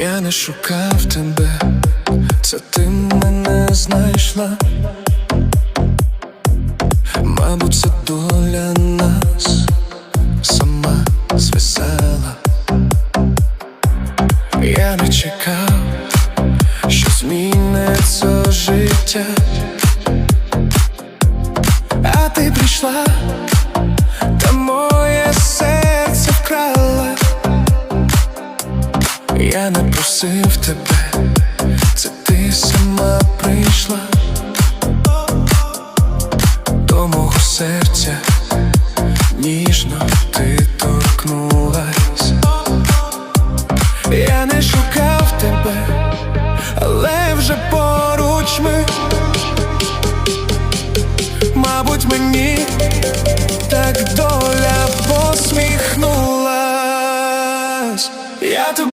Я не шукав тебе, це ти мене знайшла. Мабуть, це доля нас сама звисала. Я не чекав, що зміниться життя. А ти прийшла, Я не просив тебе, це ти сама прийшла до мого серця, ніжно ти торкнулась. Я не шукав тебе, але вже поруч ми, мабуть, мені так доля посміхнулась. Я тобі